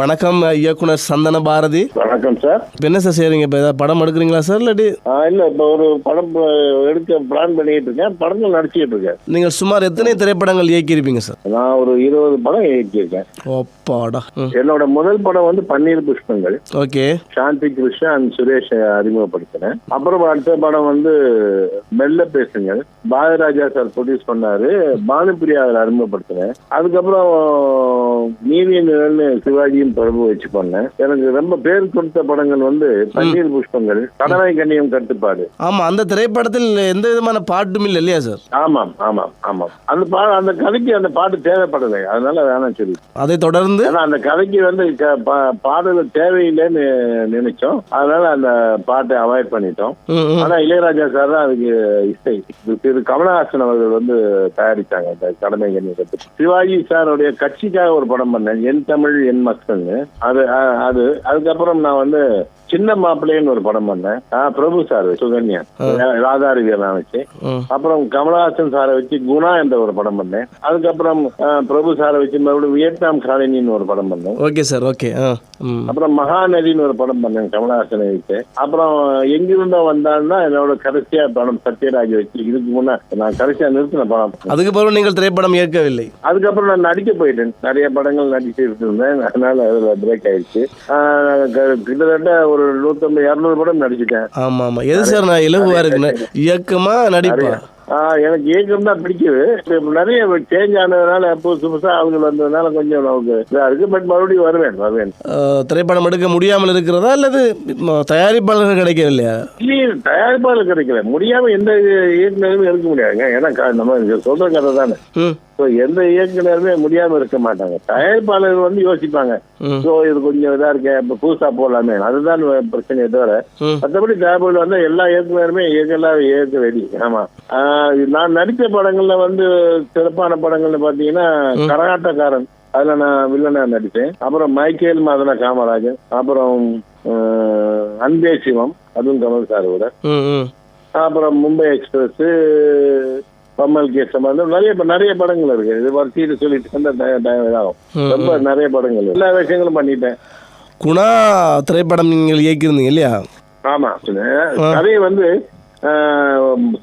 வணக்கம் இயக்குனர் சந்தன பாரதி. வணக்கம் சார். என்ன சார் செய்கிறீங்க இப்போ ஏதாவது படம் எடுக்கிறீங்களா சார்? இல்லாட்டி இல்ல இப்போ ஒரு படம் எடுக்க பிளான் பண்ணிட்டு இருக்கேன். படங்கள் நடிச்சிட்டு இருக்கேன். நீங்கள் சுமார் எத்தனை திரைப்படங்கள் இயக்கியிருப்பீங்க சார்? நான் ஒரு இருபது படம் இயக்கியிருக்கேன். ஓப்பாடா என்னோட முதல் படம் வந்து பன்னீர் புஷ்பங்கள். ஓகே. சாந்தி கிருஷ்ணா அண்ட் சுரேஷ் அறிமுகப்படுத்தினேன். அப்புறம் அடுத்த படம் வந்து மெல்ல பேசுங்கள். பாரதிராஜா சார் ப்ரொடியூஸ் பண்ணாரு. பானுப்பிரியா அவர் அறிமுகப்படுத்தினேன். அதுக்கப்புறம் நீதி நிழல்னு சிவாஜியும் பிரபு வச்சு பண்ணேன் எனக்கு ரொம்ப பேர் கொடுத்த படங்கள் வந்து பன்னீர் புஷ்பங்கள் கடமை கண்ணியம் கட்டுப்பாடு. ஆமாம் அந்த திரைப்படத்தில் எந்த விதமான பாட்டும் இல்லை இல்லையா சார்? ஆமாம் ஆமாம் ஆமாம். அந்த பா அந்த கதைக்கு அந்த பாட்டு தேவைப்படலை. அதனால வேணாம் சொல்லி அதை தொடர்ந்து? அந்த கதைக்கு வந்து பாடல் தேவையில்லைன்னு நினைச்சோம். அதனால அந்த பாட்டை அவாய்ட் பண்ணிட்டோம். ஆனா இளையராஜா சார் தான் அதுக்கு இசை. திரு கமலஹாசன் அவர்கள் வந்து தயாரிச்சாங்க அந்த கடமை கண்ணியத்தை சிவாஜி சாருடைய கட்சிக்காக ஒரு படம் பண்ணேன். என் தமிழ் என் மக்கள்னு அது அது அதுக்கப்புறம் நான் வந்து சின்ன மாப்பிள்ளைன்னு ஒரு படம் பண்ணேன். பிரபு சார் சுகன்யா. ராதாரவியெல்லாம் வச்சு. அப்புறம் கமலஹாசன் சாரை வச்சு குணா என்ற ஒரு படம் பண்ணேன். அதுக்கப்புறம் பிரபு சாரை வச்சு மறுபடியும் வியட்நாம் காலனின்னு ஒரு படம் பண்ணேன். Okay sir okay. அப்புறம் மகாநதின்னு ஒரு படம் பண்ணேன் கமலஹாசனை வச்சு. அப்புறம் எங்கிருந்தோ வந்தான்னா என்னோட கடைசியா படம் சத்யராஜ் வச்சு. இதுக்கு முன்ன நான் கடைசியா நிறுத்தின படம். அதுக்கு பிறகு நீங்கள் திரைப்படம் இயக்கவில்லை? அதுக்கப்புறம் நான் நடிக்க போயிட்டேன். நிறைய படங்கள் நடிச்சிட்டு இருந்தேன். அதனால அதுல பிரேக் ஆயிடுச்சு. கிட்டத்தட்ட ஒரு நூத்தம்பது இரநூறு படம் நடிச்சிட்டேன். ஆமாம். ஆமாம் எது சார் நான் இலகுவாக இருக்குன்னு? இயக்கமா நடிப்பா? ஆஹ் எனக்கு ஏக்கம் தான் பிடிக்குது. நிறைய சேஞ்ச் ஆனதுனால புதுசு புதுசா அவங்க வந்ததுனால கொஞ்சம் நமக்கு இதா இருக்கு. பட் மறுபடியும் வருவேன் வருவேன். திரைப்படம் எடுக்க முடியாமல் இருக்கிறதா? அல்லது தயாரிப்பாளர்கள் கிடைக்கவில்லையா இல்லையே? தயாரிப்பாளர் கிடைக்கல. முடியாம எந்த இயக்குனருமே இருக்க முடியாதுங்க. ஏன்னா நம்ம சொல்ற கதை தானே. ஸோ எந்த இயக்குனருமே முடியாம இருக்க மாட்டாங்க. தயாரிப்பாளர்கள் வந்து யோசிப்பாங்க. ஸோ இது கொஞ்சம் இதா இருக்கே இப்ப புதுசா போடலாமே. அதுதான் பிரச்சனையே தவிர மற்றபடி தயாரிப்பாளர் வந்து எல்லா இயக்குனருமே இயக்கலாம் இயக்க ரெடி ஆமா. நான் நடித்த படங்கள்ல வந்து சிறப்பான படங்கள்னு பாத்தீங்கன்னா கரகாட்டக்காரன். அதுல நான் வில்லனா நடித்தேன். அப்புறம் மைக்கேல் மாதன காமராஜன். அப்புறம் அன்பே சிவம். அதுவும் கமல் சார் கூட. ம் ம். அப்புறம் மும்பை எக்ஸ்பிரஸ் பம்மல் கே சம்பந்தம் நிறைய நிறைய படங்கள் இருக்கு. இது வரிசையில் சொல்லிட்டு இருந்தா டய- டயம் இதாகும். ம், ரொம்ப நிறைய படங்கள். எல்லா விஷயங்களும் பண்ணிட்டேன். குணா திரைப்படம் நீங்கள் இயக்கியிருந்தீங்க இல்லையா? ஆமா கதையை வந்து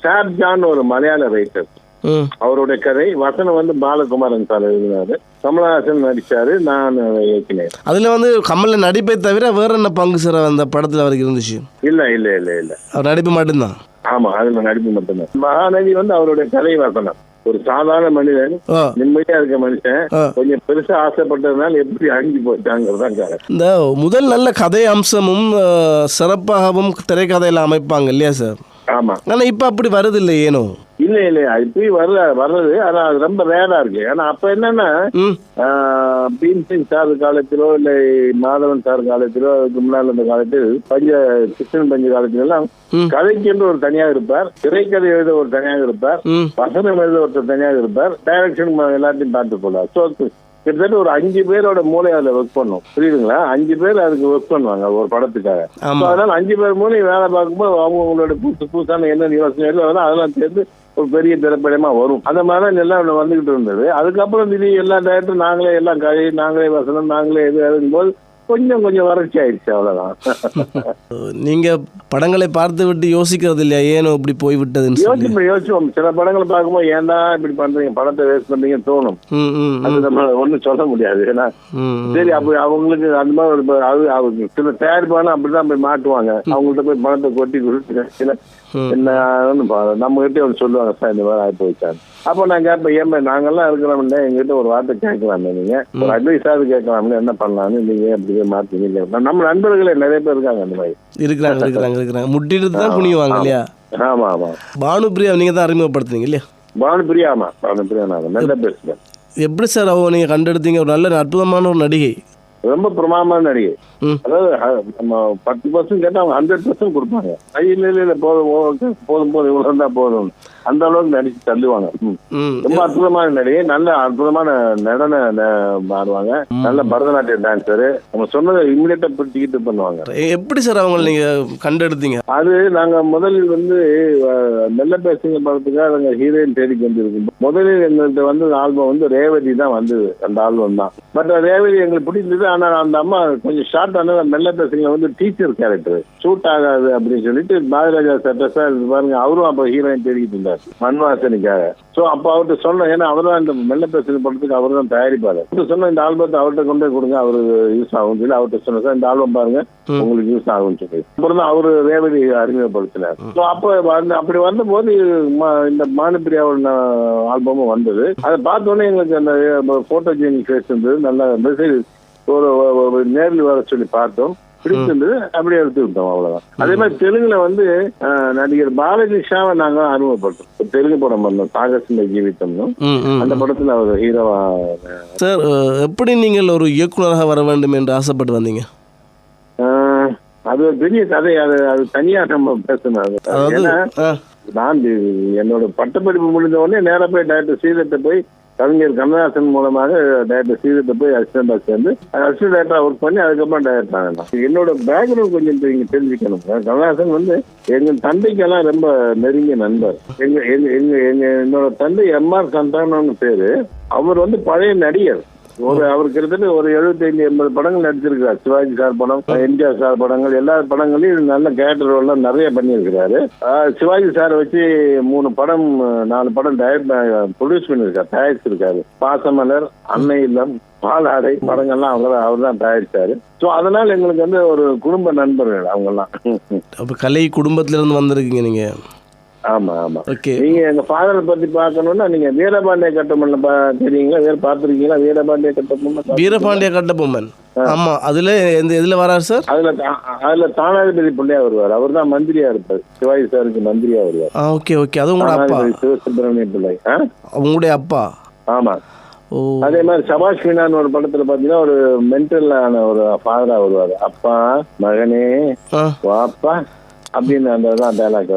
சாப் ஜான் ஒரு மலையாள ரைட்டர் அவருடைய கதை வசனம் வந்து பாலகுமாரன் சார் எழுதினாரு. கமலஹாசன் நடிச்சாரு நான் இயக்கினேன். அதில் வந்து கமலில் நடிப்பை தவிர வேற என்ன பங்கு சார் அந்த படத்தில் அவருக்கு இருந்துச்சு? இல்ல இல்ல இல்ல இல்ல. அவர் நடிப்பு மட்டும்தான்? ஆமா அதுல நடிப்பு மட்டும்தான். மகாநதி வந்து அவருடைய கதை வசனம் ஒரு சாதாரண மனிதன் நிம்மதியா இருக்க மனுஷன். கொஞ்சம் பெருசா ஆசைப்பட்டதுனால எப்படி அழிஞ்சு போயிட்டாங்கிறதான் இந்த முதல் நல்ல கதை அம்சமும் சிறப்பாகவும் திரைக்கதையில் அமைப்பாங்க இல்லையா சார்? ஆமா. ஆனால் இப்போ அப்படி வருது இல்லை ஏனோ இல்ல இல்ல இப்பயும் வரல வர்றது. ஆனா அது ரொம்ப ரேரா இருக்கு. ஏன்னா அப்ப என்னன்னா ம். ஆஹ், பீம் சிங் சார் காலத்திலோ இல்ல மாதவன் சார் காலத்திலோ அதுக்கு முன்னால் இருந்த காலத்தில் பஞ்ச கிருஷ்ணன் பஞ்ச காலத்தில எல்லாம் ம். கதைக்கென்று ஒரு தனியாக இருப்பார். திரைக்கதை எழுத ஒரு தனியாக இருப்பார். வசனம் எழுத ஒருத்தர் தனியாக இருப்பார். டைரக்ஷன் எல்லாத்தையும் பார்த்து போடுவார். ஸோ கிட்டத்தட்ட ஒரு அஞ்சு பேரோட மூளை அதில் ஒர்க் பண்ணும். புரியுதுங்களா? அஞ்சு பேர் அதுக்கு ஒர்க் பண்ணுவாங்க ஒரு படத்துக்காக. அதனால அஞ்சு பேர் மூலம் வேலை பார்க்கும்போது அவங்க அவங்களோட புதுசு புதுசான என்ன யோசனை அதெல்லாம் சேர்ந்து ஒரு பெரிய திரைப்படமா வரும். அந்த மாதிரி எல்லாம் வந்துகிட்டு இருந்தது. அதுக்கப்புறம் திடீர் எல்லா டேரக்டரும் நாங்களே எல்லாம் கதை நாங்களே வசனம் நாங்களே இது எழுதும்போது கொஞ்சம் கொஞ்சம் வறட்சி ஆயிடுச்சு அவ்வளவுதான். நீங்கள் படங்களை பார்த்து விட்டு யோசிக்கிறது இல்லையா? ஏனோ இப்படி போய் விட்டதுன்னு சொல்லி? யோசிப்போம் யோசிப்போம். சில படங்களை பார்க்கும்போது ஏன்டா இப்படி பண்றீங்க? படத்தை வேஸ்ட் பண்றீங்கன்னு தோணும். அது நம்ம ஒண்ணும் சொல்ல முடியாது. ஏன்னா சரி அப்ப அவங்களுக்கு அந்த மாதிரி ஒரு சில தயாரிப்பான அப்படிதான் போய் மாட்டுவாங்க. அவங்கள்ட்ட போய் பணத்தை கொட்டி கொடுத்து என்ன நம்ம கிட்டே வந்து சொல்லுவாங்க சார் இந்த மாதிரி ஆகி போயிட்டாங்க அப்போ நான் கேட்பேன் ஏமா நாங்கெல்லாம் இருக்கிறோம்ல எங்ககிட்ட ஒரு வார்த்தை கேட்கலாமே நீங்க? ஒரு அட்வைஸாவது கேட்கலாம்ல என்ன பண்ணலாம்னு? நீங்க அப்படியே மாத்தீங்க நம்ம நண்பர்களே நிறைய பேர் இருக்காங்க அந்த மாதிரி. இருக்கிறாங்க இருக்கிறாங்க இருக்கிறாங்க. முட்டிட்டு தான் குனிவாங்க இல்லையா? ஆமா ஆமா பானுபிரியா நீங்கள் தான் அறிமுகப்படுத்துனீங்க இல்லையா? பானுபிரியா ஆமா. பானுபிரியா நான். நல்ல பேசுறேன் எப்படி சார் அவங்க நீங்கள் கண்டெடுத்தீங்க? ஒரு நல்ல அற்புதமான ஒரு நடிகை. ரொம்ப பிரமாதமான நடிகை. அதாவது நம்ம பத்து பர்சன்ட் கேட்டா அவங்க ஹண்ட்ரட் பர்சன்ட் கொடுப்பாங்க. இல்ல இல்ல இல்ல போதும் போதும் போதும் இவ்வளவு தான் போதும் அந்த அளவுக்கு நடிச்சு தள்ளுவாங்க. ரொம்ப அற்புதமான நடிகை நல்ல அற்புதமான நடன ந- ஆடுவாங்க நல்ல பரதநாட்டியம் டான்சரு நம்ம சொன்னதை இம்மிடியட்டா பிடிச்சிக்கிட்டு பண்ணுவாங்க. எப்படி சார் அவங்கள நீங்கள் கண்டெடுத்தீங்க? அது நாங்க முதலில் வந்து மெல்ல பேசுங்க படத்துக்காக நாங்க ஹீரோயின் தேடி கொண்டிருக்கோம். முதலில் எங்கள்கிட்ட வந்து ஆல்பம் வந்து ரேவதி தான் வந்தது. அந்த ஆல்பம் தான். பட் ரேவதி எங்களுக்கு பிடிச்சது ஆனா அந்த அம்மா கொஞ்சம் ஷார்ட் ஆனது மெல்ல பேசுங்க வந்து டீச்சர் கேரக்டர் ஷூட் ஆகாது அப்படின்னு சொல்லிட்டு பாரதிராஜா சட்டசா பாருங்க அவரும் அப்ப ஹீரோயின் தேடிக்கிட்டு இருந்தார் மண்வாசனிக்காக. சோ அப்ப அவர்கிட்ட சொன்னேன் ஏன்னா அவர் தான் இந்த மெல்ல பேசுங்க படத்துக்கு அவர் தான் தயாரிப்பாரு. சொன்ன இந்த ஆல்பத்தை அவர்கிட்ட கொண்டு கொடுங்க அவரு யூஸ் ஆகும் சொல்லி அவர்கிட்ட சொன்ன சார் இந்த ஆல்பம் பாருங்க உங்களுக்கு யூஸ் ஆகும்னு சொல்லி. அப்புறம் தான் அவரு ரேவதி அறிமுகப்படுத்தினார். ஸோ அப்போ அப்படி வந்தபோது இந்த மானுப்பிரியாவோட ஆல்பமும் வந்தது. அதை பார்த்த உடனே எங்களுக்கு அந்த போட்டோ ஜெனிக் ஃபேஸ் இருந்தது நல்லா மெசேஜ் ஒரு நேரில் வர சொல்லி பார்த்தோம். பிடிச்சிருந்தது. அப்படியே எடுத்து விட்டோம் அவ்வளவுதான். அதே மாதிரி தெலுங்குல வந்து நடிகர் பாலாஜி ஷாவை நாங்க அறிமுகப்படுத்தோம் ஒரு தெலுங்கு படம் பண்ணோம் சாகசிந்த ஜீவித்தம்னு அந்த படத்துல அவர் ஹீரோவா சார் எப்படி நீங்கள் ஒரு இயக்குனராக வர வேண்டும் என்று ஆசைப்பட்டு வந்தீங்க? அது ஒரு பெரிய கதை. அது அது தனியா நம்ம பேசணும். ஏன்னா நான் என்னோட பட்டப்படிப்பு முடிஞ்ச உடனே நேரா போய் டைரக்டர் சீதத்தை போய் கவிஞர் கமலஹாசன் மூலமாக டைரக்டர் ஸ்ரீதத்தை போய் அசிஸ்டன்ட் சேர்ந்து அசிஸ்டன்ட் டைரக்டரா ஒர்க் பண்ணி அதுக்கப்புறம் டைரக்டர் ஆகலாம் என்னோட பேக்ரவுண்ட் கொஞ்சம் நீங்க தெரிஞ்சுக்கணும். கமலஹாசன் வந்து எங்க தந்தைக்கெல்லாம் ரொம்ப நெருங்கிய நண்பர். எங்க எங்க எங்க என்னோட தந்தை எம்ஆர் சந்தானம்னு பேரு. அவர் வந்து பழைய நடிகர். ஒரு அவர் கிட்டத்தட்ட ஒரு 75 எண்பது படங்கள் நடிச்சிருக்காரு சிவாஜி சார் படம் எம்ஜிஆர் சார் படங்கள் எல்லா படங்களையும் நல்ல கேரக்டர் ரோல்லாம் நிறைய பண்ணியிருக்கிறாரு. சிவாஜி சார் வச்சு மூணு படம் நாலு படம் டைரக்ட் ப்ரொடியூஸ் பண்ணியிருக்காரு தயாரிச்சிருக்காரு. பாசமலர் அன்னை இல்லம் பாலாடை படங்கள்லாம் அவர் அவர் தான் தயாரிச்சாரு. ஸோ அதனால எங்களுக்கு வந்து ஒரு குடும்ப நண்பர்கள் அவங்கெல்லாம். அப்போ கலை குடும்பத்திலிருந்து வந்திருக்கீங்க நீங்கள் ஆமா ஆமா. நீங்க எங்க ஃபாதரை பத்தி பார்க்கணும்னா நீங்க வீரபாண்டிய பா தெரியுங்களா? வேற பார்த்துருக்கீங்களா? வீரபாண்டிய கட்டமல்ல வீரபாண்டிய கட்டபொம்மன். ஆமாம் அதில் எந்த இதில் வரார் சார்? அதுல அதுல தானாதிபதி பிள்ளையா வருவார். அவர் தான் மந்திரியா இருப்பார். சிவாஜி சாருக்கு மந்திரியா வருவார். ஓகே ஓகே அது உங்களோட அப்பா? சிவசுப்பிரமணிய பிள்ளை? உங்களுடைய அப்பா? ஆமா. அதே மாதிரி சபாஷ் மீனான்னு ஒரு படத்துல பாத்தீங்கன்னா ஒரு மென்டலான ஒரு ஃபாதரா வருவார். அப்பா மகனே வாப்பா அப்படின்னு அந்த தான் டைலாக்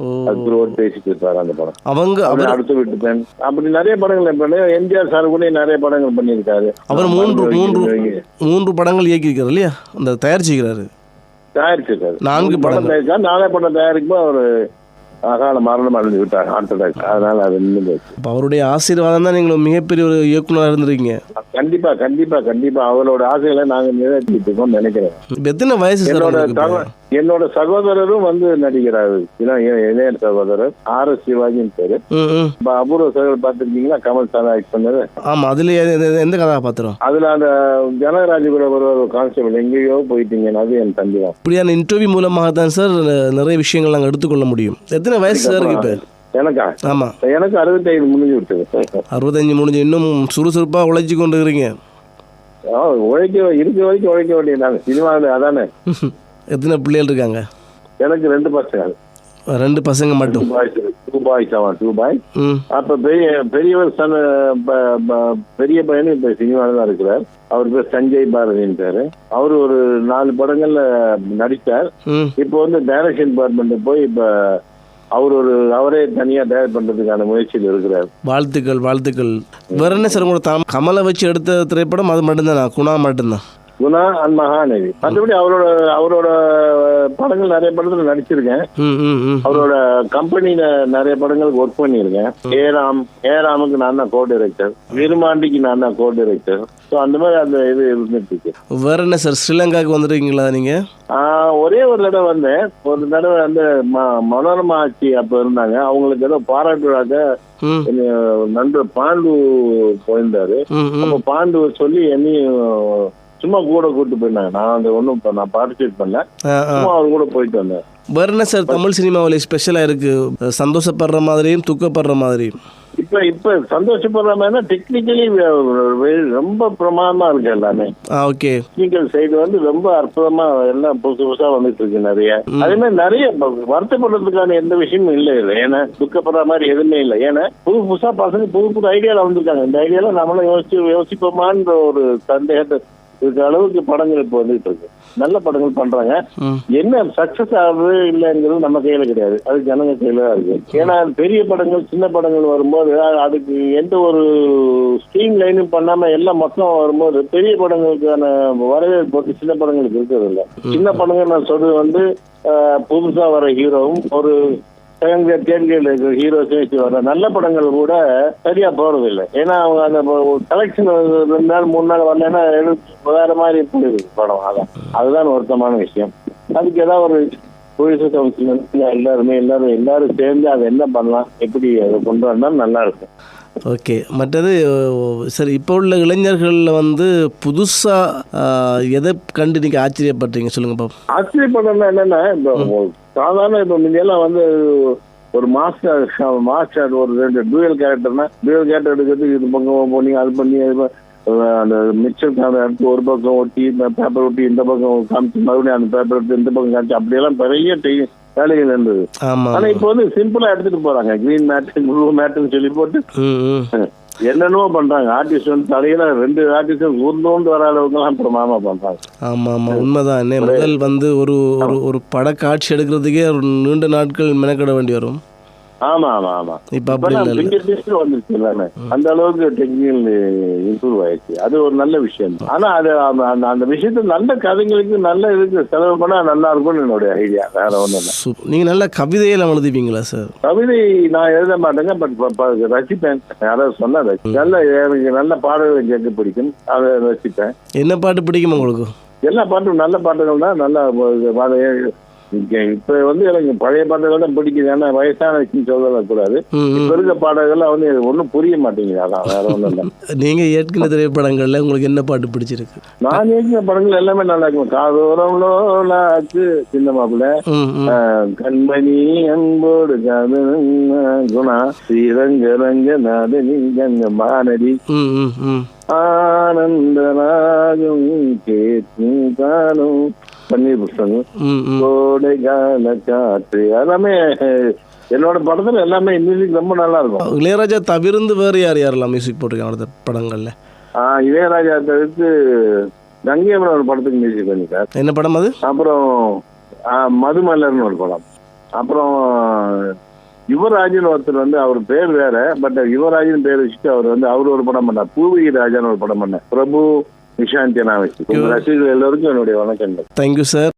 ஓ. அது த்ரூட் பேசிட்டு இருப்பாரு அந்த படம். அவங்க அவர் அடுத்து விட்டுட்டேன் அப்படி நிறைய படங்கள் பண்ணி எம்ஜிஆர் சார் கூட நிறைய படங்கள் பண்ணியிருக்காரு. அவர் மூன்று மூன்று. மூன்று படங்கள் இயக்கியிருக்காரு இல்லையா? அந்த தயாரிச்சுக்கிறாரு தயாரிச்சிருக்காரு. நான்கு படம் தயாரிச்சா நாலே படம் தயாரிக்கும் அவர் அகால மரணம் அடைஞ்சு விட்டார் ஹார்ட் அட்டாக் அதனால அது நின்று அவருடைய ஆசீர்வாதம் தான் நீங்கள் மிகப்பெரிய ஒரு இயக்குனராக இருந்திருக்கீங்க. கண்டிப்பா கண்டிப்பா கண்டிப்பா. அவரோட ஆசைகளை நாங்க நிறைவேற்றிட்டு இருக்கோம் நினைக்கிறேன். எத்தனை வயசு சார் என்னோட என்னோட சகோதரரும் வந்து நடிக்கிறாரு. இளைய சகோதரர் ஆர் எஸ் சிவாஜின்னு பேரு. அபூர்வ சகோதரர் பார்த்திருக்கீங்களா? கமல் சார் ஆக்ட் பண்ணது. ஆமாம் அதில் எந்த கதாபாத்திரம்? அதுல அந்த ஜனகராஜ் கூட ஒரு கான்ஸ்டபிள் எங்கேயோ போயிட்டீங்க அது என் தம்பி தான். இப்படியான இன்டர்வியூ மூலமாக தான் சார் நிறைய விஷயங்கள் நாங்கள் எடுத்துக்கொள்ள முடியும். எத்தனை வயசு சார் இப்போ? எனக்கா? ஆமாம் எனக்கு அறுபத்தைந்து முடிஞ்சு விட்டது. அறுபத்தஞ்சு முடிஞ்சு இன்னும் சுறுசுறுப்பாக உழைச்சி கொண்டு இருக்கிறீங்க உழைக்க இருக்க வரைக்கும் உழைக்க வேண்டியதாங்க சினிமாவில் அதானே. எத்தனை பிள்ளைகள் இருக்காங்க? எனக்கு ரெண்டு பசங்க. ரெண்டு பசங்க மட்டும்? டூ பாய்ஸ் அவன் டூ பாய் அப்ப பெரிய பெரியவர் சன் பெரிய பையனும் இப்ப சினிமாவில் தான் இருக்கிறார். அவர் பேர் சஞ்சய் பாரதின்னு பேரு. அவர் ஒரு நாலு படங்கள்ல நடித்தார் இப்போ வந்து டைரக்ஷன் டிபார்ட்மெண்ட் போய் இப்ப அவர் ஒரு அவரே தனியா தயார் பண்றதுக்கான முயற்சியில் இருக்கிறார். வாழ்த்துக்கள் வாழ்த்துக்கள். வேற என்ன சார் உங்களோட கமலை வச்சு எடுத்த திரைப்படம் அது மட்டும்தானா? குணா மட்டும்தான். குணா அண்ட் மகாநதி. மற்றபடி அவரோட அவரோட படங்கள் நிறைய படத்துல நடிச்சிருக்கேன். அவரோட கம்பெனில நிறைய படங்களுக்கு ஒர்க் பண்ணியிருக்கேன். ஏராம் ஏராமுக்கு நான் தான் கோ டைரக்டர் விருமாண்டிக்கு நான் தான் கோ டைரக்டர் ஸோ அந்த மாதிரி அந்த இது இருந்துட்டு வேற என்ன சார் ஸ்ரீலங்காவுக்கு வந்துருக்கீங்களா நீங்கள் ஆஹ் ஒரே ஒரு தடவை வந்தேன். ஒரு தடவை வந்து ம- மனோரமா ஆட்சி அப்ப இருந்தாங்க. அவங்களுக்கு ஏதோ பாராட்டு விழாக்க ம். என்னை ஒரு நண்பர் பாண்டு போயிருந்தாரு. அப்ப பாண்டு சொல்லி என்னையும் சும்மா கூட கூட்டு போயிருந்தாங்க. நான் அந்த ஒன்றும் நான் பார்ட்டிசிபேட் பண்ணல. சும்மா அவர் கூட போயிட்டு வந்தேன் வேற என்ன சார் தமிழ் சினிமாவில் ஸ்பெஷலாக இருக்குது சந்தோஷப்படுற மாதிரியும் துக்கப்படுற மாதிரியும். இப்ப இப்ப சந்தோஷப்படுற மாதிரி டெக்னிக்கலி ரொம்ப பிரமாதமா இருக்கு எல்லாமே. ஓகே. டெக்னிக்கல் சைடு வந்து ரொம்ப அற்புதமா எல்லாம் புதுசு புதுசா வந்துட்டு இருக்கு நிறைய. அதே மாதிரி நிறைய வருத்தப்படுறதுக்கான எந்த விஷயமும் இல்லை இல்லை ஏன்னா துக்கப்படுற மாதிரி எதுவுமே இல்லை. ஏன்னா புது புதுசா பசங்க புது புது ஐடியால வந்திருக்காங்க. இந்த ஐடியால நம்மளும் யோசிச்சு யோசிப்போமான்ற ஒரு சந்தேகத்தை இருக்கிற அளவுக்கு படங்கள் இப்போ வந்துட்டு இருக்கு. நல்ல படங்கள் பண்றாங்க. என்ன சக்சஸ் ஆகுது இல்லைங்கிறது நம்ம கையில கிடையாது. அது ஜனங்க கையில தான் இருக்கு. ஏன்னா பெரிய படங்கள் சின்ன படங்கள் வரும்போது அதுக்கு எந்த ஒரு ஸ்ட்ரீம் லைனும் பண்ணாம எல்லாம் மொத்தம் வரும்போது பெரிய படங்களுக்கான வரவேற்பு சின்ன படங்களுக்கு இருக்கிறது இல்ல சின்ன படங்கள் நான் சொல்றது வந்து புதுசா வர ஹீரோவும் ஒரு ஹீரோஸும் வச்சு வர நல்ல படங்கள் கூட சரியா போறது இல்லை ஏன்னா அவங்க அந்த கலெக்ஷன் ரெண்டு நாள் மூணு நாள் வரலன்னா வேற மாதிரி போயிடுது படம். அதான். அதுதான் வருத்தமான விஷயம். அதுக்கு ஏதாவது ஒரு டூரிசம் கவுன்சில் எல்லாருமே எல்லாரும் எல்லாரும் சேர்ந்து அதை என்ன பண்ணலாம் எப்படி அதை கொண்டு வந்தா நல்லா இருக்கும். ஓகே. மற்றது சரி இப்போ உள்ள இளைஞர்களில் வந்து புதுசாக எதை கண்டு நீங்கள் ஆச்சரியப்படுறீங்க சொல்லுங்க பாப்போம் ஆச்சரியப்படணும் என்னன்னா இப்போ சாதாரண இப்போ முந்தையெல்லாம் வந்து ஒரு மாஸ்டர் மாஸ்டர் ஒரு ரெண்டு டூயல் கேரக்டர்னா டூயல் கேரக்டர் எடுக்கிறதுக்கு இது பக்கம் பண்ணி அது பண்ணி அது அந்த மிக்சர் எடுத்து ஒரு பக்கம் ஒட்டி பேப்பர் ஒட்டி இந்த பக்கம் காமிச்சு மறுபடியும் அந்த பேப்பர் எடுத்து இந்த பக்கம் காமிச்சு அப்படியெல்லாம் பெரிய டெய் வேலைகள் இருந்தது. ஆனா இப்போ வந்து சிம்பிளா எடுத்துட்டு போறாங்க. கிரீன் மேட் ப்ளூ மேட்னு சொல்லி போட்டு என்னென்னவோ பண்றாங்க. ஆர்டிஸ்ட் வந்து தலையில ரெண்டு ஆர்டிஸ்டும் உருந்தோண்டு வர அளவுக்குலாம் எல்லாம் மாமா பண்றாங்க. ஆமா ஆமா உண்மைதான் முதல் வந்து ஒரு ஒரு ஒரு படக்காட்சி எடுக்கிறதுக்கே ஒரு நீண்ட நாட்கள் மெனக்கிட வேண்டி வரும். ஆமா ஆமா ஆமா. இப்போ ஃபிங்கர் டிஸ்ட் வந்துருச்சு எல்லாமே. அந்த அளவுக்கு டெக்னிக்கல் இம்ப்ரூவ் ஆயிடுச்சு. அது ஒரு நல்ல விஷயம். ஆனா அது அந்த- அந்த- விஷயத்த நல்ல கதைங்களுக்கு நல்ல இதுக்கு செலவு பண்ணா நல்லா இருக்கும்னு என்னுடைய ஐடியா வேற ஒண்ணும் இல்லை. சூப் நீங்கள் நல்லா கவிதையெல்லாம் எழுதுவீங்களா சார் கவிதை நான் எழுத மாட்டேங்க பட் ரசிப்பேன். யாராவது சொன்னா நல்ல எனக்கு நல்ல பாடல்களை கேட்க பிடிக்கும். அதை ரசிப்பேன். என்ன பாட்டு பிடிக்கும் உங்களுக்கு? எல்லா பாட்டும் நல்ல பாட்டுகள் தான் நல்லா இப்ப வந்து எனக்கு பழைய பாட்டுகள் தான் பிடிக்குது. ஏன்னா வயசான சொல்லக்கூடாது ம் ம். இப்ப இருக்க பாடல்கள்லாம் வந்து ஒண்ணும் புரிய மாட்டேங்குது. அதான் வேற ஒண்ணும் இல்லை. நீங்கள் ஏற்கனவே திரைப்படங்களில் உங்களுக்கு என்ன பாட்டு பிடிச்சிருக்கு? நான் ஏற்கிற படங்கள் எல்லாமே நல்லா இருக்கும். காதோரம் லோலாக்கு சின்ன மாப்பிள்ள. ம் ம் ஆஹ், கண்மணி அன்போடு குணா. ஸ்ரீரங்க ரங்க நாதனி கங்க மானடி. ம் ம் ம் ஆனந்தராகும் கேட்கும் காணும். பன்னீர் புஷ்பங்கள் கோடை கால காற்று எல்லாமே என்னோட படத்துல எல்லாமே மியூசிக் ரொம்ப நல்லா இருக்கும் இளையராஜா தவிர்ந்து வேறு யார் யாரெல்லாம் மியூசிக் போட்டிருக்காங்க அடுத்த படங்களில்? இளையராஜா தவிர்த்து கங்கையம்மன் ஒரு படத்துக்கு மியூசிக் பண்ணிட்டார் என்ன படம் அது? அப்புறம் மதுமலர்னு ஒரு படம். அப்புறம் யுவராஜன் ஒருத்தர் வந்து அவர் பேர் வேற பட் யுவராஜன் பேர் வச்சுட்டு அவர் வந்து அவர் ஒரு படம் பண்ணார். பூவி ராஜான்னு ஒரு படம் பண்ணார். பிரபு நிஷாந்தி நான் வச்சு உங்க ரசிகர்கள் எல்லோருக்கும் என்னுடைய வணக்கங்கள். Thank you sir